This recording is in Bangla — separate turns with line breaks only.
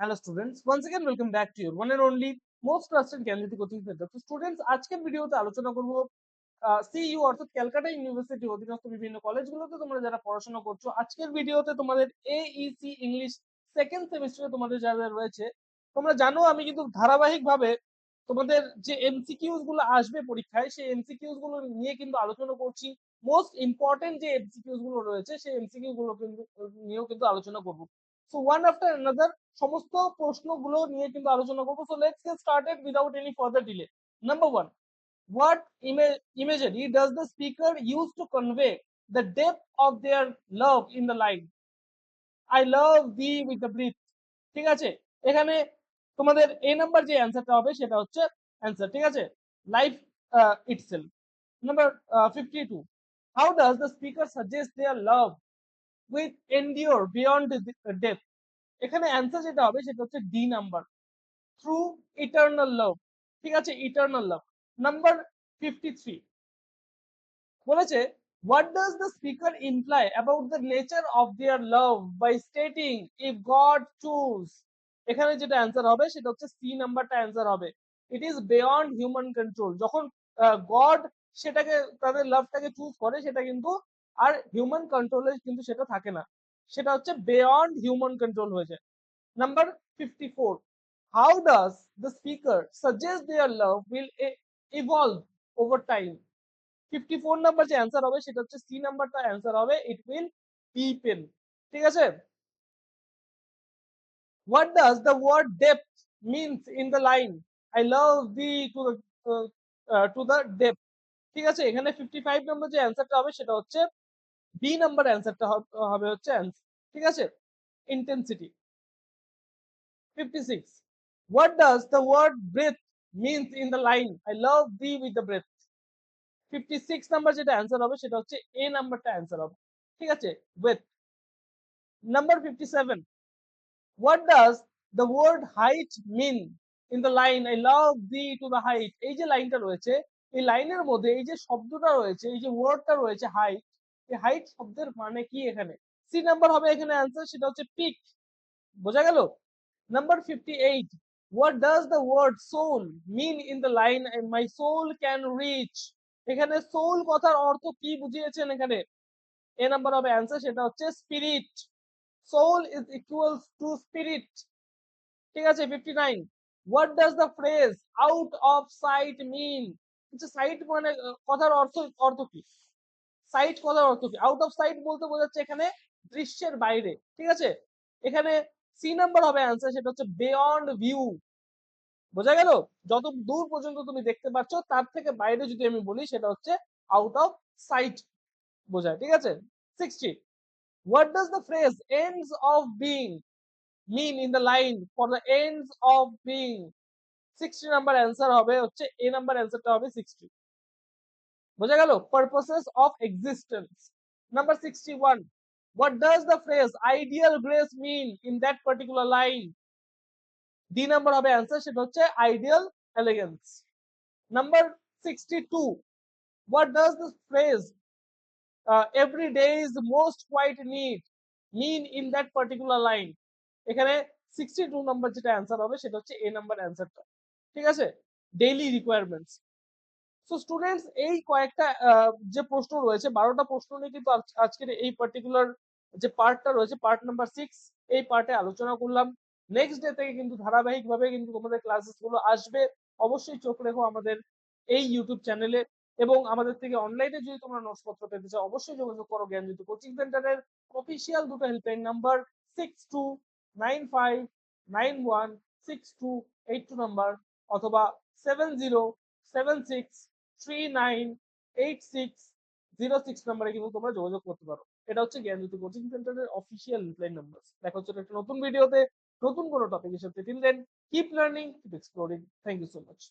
hello students once again welcome back to your one and only most trusted Gyanjyoti coaching centre তো স্টুডেন্টস আজকের ভিডিওতে আলোচনা করব সিইউ অর্থাৎ ক্যালকাটা ইউনিভার্সিটি অধীনস্থ বিভিন্ন কলেজগুলোতে তোমরা যারা পড়াশোনা করছো আজকের ভিডিওতে তোমাদের এইসি ইংলিশ সেকেন্ড সেমিস্টারে তোমাদের যারা রয়েছে তোমরা জানো আমি কিন্তু ধারাবাহিকভাবে তোমাদের যে এমসিকিউজ গুলো আসবে পরীক্ষায় সেই এমসিকিউজ গুলো নিয়ে কিন্তু আলোচনা করছি মোস্ট ইম্পর্টেন্ট যে এমসিকিউজ গুলো রয়েছে সেই এমসিকিউ গুলো কিন্তু নিয়েও কিন্তু আলোচনা করবো সো ওয়ান আফটার অ্যানাদার সমস্ত প্রশ্নগুলো নিয়ে কিন্তু আলোচনা করব। So let's get started without any further delay number one what imagery does the speaker use to convey the depth of their love in the line? I love thee with the ঠিক আছে? এখানে তোমাদের এ নাম্বার যে অ্যান্সারটা হবে, সেটা হচ্ছে অ্যান্সার ঠিক আছে? Life itself number fifty two how does the speaker suggest their love with endure beyond death এখানে অ্যান্সার যেটা হবে সেটা হচ্ছে D number. Through eternal love. ঠিক আছে, eternal love. Number fifty three. বলেছে, what does the speaker imply about the nature of their love by stating if God choose এখানে যেটা অ্যান্সার হবে সেটা হচ্ছে সি নাম্বারটা অ্যান্সার হবে। It is beyond human control যখন গড সেটাকে, তাদের লাভটাকে চুজ করে, সেটা কিন্তু আর হিউম্যান কন্ট্রোলে কিন্তু সেটা থাকে না। সেটা হচ্ছে বিয়ন্ড হিউম্যান কন্ট্রোল হয়ে যায় number fifty four how does the speaker suggest their love will evolve over time fifty four number যে অ্যান্সার হবে সেটা হচ্ছে সি নাম্বারটা অ্যান্সার হবে ইট উইল ডিপেন ঠিক আছে? What does the word depth means in the line? I love thee to the uh, uh, ঠিক আছে? এখানে 55 নম্বর যে অ্যানসারটা হবে সেটা হচ্ছে বি নাম্বার অ্যানসারটা হবে হচ্ছে ঠিক আছে intensity 56 what does the word breath means in the line i love thee with the breath 56 number যেটা অ্যান্সার হবে সেটা হচ্ছে এ নাম্বারটা অ্যান্সার হবে ঠিক আছে with number 57 what does the word height mean in the line i love thee to the height এই যে লাইনটা রয়েছে এই লাইনের মধ্যে এই যে শব্দটা রয়েছে এই যে ওয়ার্ডটা রয়েছে হাইট হাইট শব্দের মানে কি এখানে? সি নাম্বার হবে এখানে অ্যান্সার সেটা হচ্ছে পিক বোঝা গেল? Number 58 what does the word soul mean in the line my soul can reach? এখানে সোল কথার অর্থ কি বুঝিয়েছেন এখানে? এ নাম্বার হবে অ্যান্সার সেটা হচ্ছে spirit soul is equals to spirit ঠিক আছে 59 what does the phrase out of sight mean? আচ্ছা সাইট মানে কথার অর্থ অর্থ কি? সাইট কথার অর্থ কি? আউট অফ সাইট বলতে বোঝাচ্ছে এখানে দৃশ্যের বাইরে, ঠিক আছে? এখানে সি নাম্বার হবে অ্যান্সার সেটা হচ্ছে বিয়ন্ড ভিউ বোঝা গেল? যত দূর পর্যন্ত তুমি দেখতে পাচ্ছ তার থেকে বাইরে যদি আমি বলি, সেটা হচ্ছে আউট অফ সাইট বোঝায়, ঠিক আছে? Sixty What does the phrase ends of being mean in the line for the ends of being? 60 number answer হবে, হচ্ছে A number answerটা হবে 60 বোঝা গেল? Purposes of existence number 61 what does the phrase ideal grace mean in that particular line D number হবে অ্যানসার সেটা হচ্ছে ideal elegance number 62 what does the phrase every day is most quiet need mean in that particular line এখানে 62 নাম্বার যেটা অ্যানসার হবে, সেটা হচ্ছে এ নাম্বার অ্যানসারটা ঠিক আছে? ডেইলি রিকোয়ারমেন্টস সো স্টুডেন্টস এই কয়েকটা যে প্রশ্ন রয়েছে, বারোটা প্রশ্ন নিয়ে কিন্তু আজকের এই পার্টিকুলার যে পার্টটা রয়েছে পার্ট নাম্বার সিক্স এই পার্টে আলোচনা করলাম। নেক্সট ডে থেকে কিন্তু ধারাবাহিকভাবে কিন্তু তোমাদের ক্লাসেসগুলো আসবে। অবশ্যই চোখ রেখো আমাদের এই ইউটিউব চ্যানেলে এবং আমাদের থেকে অনলাইনে যদি তোমরা নোটসপত্র পেতে চাও, অবশ্যই যোগাযোগ করো জ্ঞান জ্ঞানজ্যোতি কোচিং সেন্টারের অফিসিয়াল দুটো helpline number six two nine five nine one six two eight two number অথবা seven zero seven six three nine eight six zero six নাম্বারে কিন্তু তোমরা যোগাযোগ করতে পারো। এটা হচ্ছে জ্ঞানজ্যোতি কোচিং সেন্টারের অফিসিয়াল হেল্পলাইন নাম্বার দেখা হচ্ছে একটা নতুন ভিডিওতে নতুন কোনো টপিকের সাথে। Till then keep learning keep exploring thank you so much